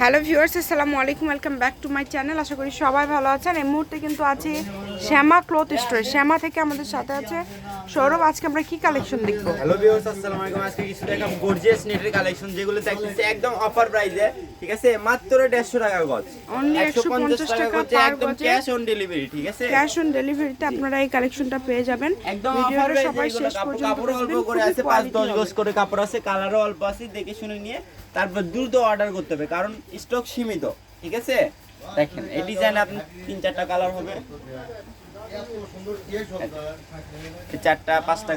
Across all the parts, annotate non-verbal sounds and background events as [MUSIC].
Hello viewers, আসসালামু আলাইকুম, welcome back to my channel. আশা করি সবাই ভালো আছেন। এই মুহূর্তে কিন্তু আছে শ্যামা ক্লথ স্টোর। শ্যামা থেকে আমাদের সাথে আছে সৌরভ আজকে আমরা কি কালেকশন দেখব? হ্যালো ভিউয়ার্স আসসালামু আলাইকুম। আজকে কিছু দেখাবো গর্জিয়াস নেটের কালেকশন যেগুলো থাকতেছে একদম অফার প্রাইসে ঠিক আছে? মাত্র 150 টাকা গজ। Only 150 টাকা গজে একদম ক্যাশ অন ডেলিভারি ঠিক আছে? ক্যাশ অন ডেলিভারিতে আপনারা এই কালেকশনটা পেয়ে যাবেন। একদম অফার সবাই শেষ পর্যন্ত কাপড় অল্প করে আছে 5 quality 10 গজ করে কাপড় আছে কালারও অল্প আছে দেখে শুনে নিয়ে তারপর দ্রুত অর্ডার করতে হবে কারণ স্টক সীমিত ঠিক আছে? দেখেন এই ডিজাইন আপনি তিন চারটা কালার হবে। চারটা পাঁচটা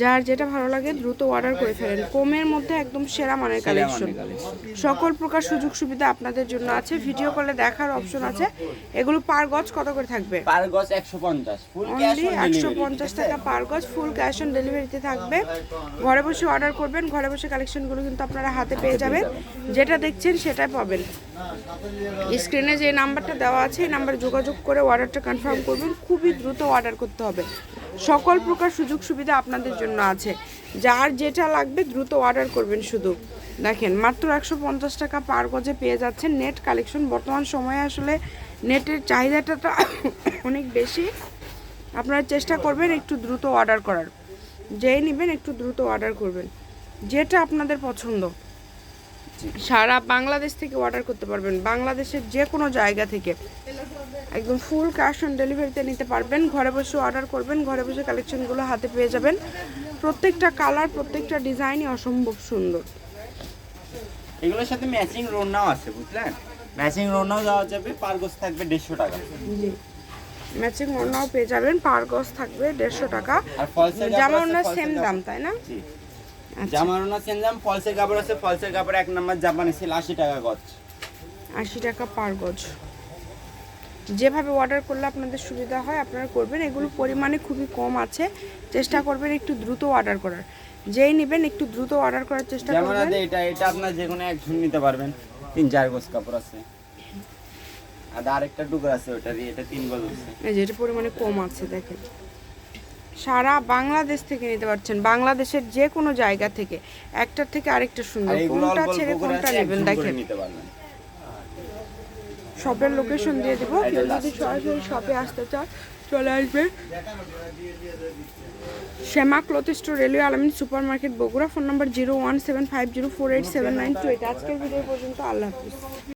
যার যেটা ভালো লাগে দ্রুত অর্ডার করে ফেলেন। কমের মধ্যে একদম সেরা মানের কালেকশন সকল প্রকার সুযোগ সুবিধা আপনাদের জন্য আছে। ভিডিও কলে দেখার অপশন আছে। এগুলো পার গজ কত করে থাকবে? পার গজ 150 ফুল ক্যাশ অনলি অন একশো পঞ্চাশ টাকা পার গজ ফুল ক্যাশ অন ডেলিভারিতে থাকবে। ঘরে বসে অর্ডার করবেন। ঘরে বসে কালেকশনগুলো কিন্তু আপনারা হাতে পেয়ে যাবেন। যেটা দেখছেন সেটাই পাবেন। স্ক্রিনে যে নাম্বারটা দেওয়া আছে, এই নাম্বারে যোগাযোগ করে অর্ডারটা কনফার্ম করবেন। খুবই দ্রুত অর্ডার করতে হবে। সকল প্রকার সুযোগ সুবিধা আপনাদের জন্য আছে। যার যেটা লাগবে দ্রুত অর্ডার করবেন শুধু। দেখেন, মাত্র একশো পঞ্চাশ টাকা পার গজে পেয়ে যাচ্ছেন নেট কালেকশন বর্তমান সময়ে আসলে নেটের চাহিদাটা তো [COUGHS] অনেক বেশি। আপনারা চেষ্টা করবেন একটু দ্রুত অর্ডার করার। যেই নেবেন একটু দ্রুত অর্ডার করবেন। যেটা আপনাদের পছন্দ। সারা বাংলাদেশ থেকে অর্ডার করতে পারবেন। বাংলাদেশের যে কোনো জায়গা থেকে। একদম ফুল ক্যাশ অন ডেলিভারিতে নিতে পারবেন। ঘরে বসে অর্ডার করবেন ঘরে বসে কালেকশনগুলো হাতে পেয়ে যাবেন। প্রত্যেকটা কালার প্রত্যেকটা ডিজাইনই অসম্ভব সুন্দর। এগুলোর সাথে ম্যাচিং রোনাও আছে বুঝলেন? ম্যাচিং রোনাও দেওয়া যাবে পার গজ থাকবে 150 টাকা। ম্যাচিং ওড়নাও পেয়ে যাবেন পার গজ থাকবে দেড়শো টাকা। জামা ওড়নার সেম দাম তাই না? আচ্ছা। জামা রোনা সেম দাম ফলসের কাপড় আছে ফলসের কাপড় এক নাম্বার জাপানি সেল 80 টাকা গজ। আশি টাকা পার গজ। যেভাবে অর্ডার করলে আপনাদের সুবিধা হয় আপনারা করবেন। এগুলো পরিমাণে খুবই কম আছে। চেষ্টা করবেন একটু দ্রুত অর্ডার করার। যেই নেবেন একটু দ্রুত অর্ডার করার চেষ্টা করবেন। এটা এটা আপনার যে কোনো এক ঝুল নিতে পারবেন। তিন চার গজ কাপড় আছে। আর আরেকটা টুকরো আছে ওটা দিয়ে এটা তিন গজ আছে। এই যে এটা পরিমাণে কম আছে দেখেন। সারা বাংলাদেশ থেকে নিতে পারছেন। বাংলাদেশের যে কোনো জায়গা থেকে। একটার থেকে আরেকটা সুন্দর কোনটা ছেড়ে কোনটা নেবেন? দেখেন। শপের লোকেশন দিয়ে দেবো। কেউ যদি সরাসরি শপে আসতে চান চলে আসবে। Shyama cloth store railway Alamin super market Bogura. Phone number zero one seven five zero four eight seven nine two eight. আজকের ভিডিও পর্যন্ত আল্লাহ হাফিজ।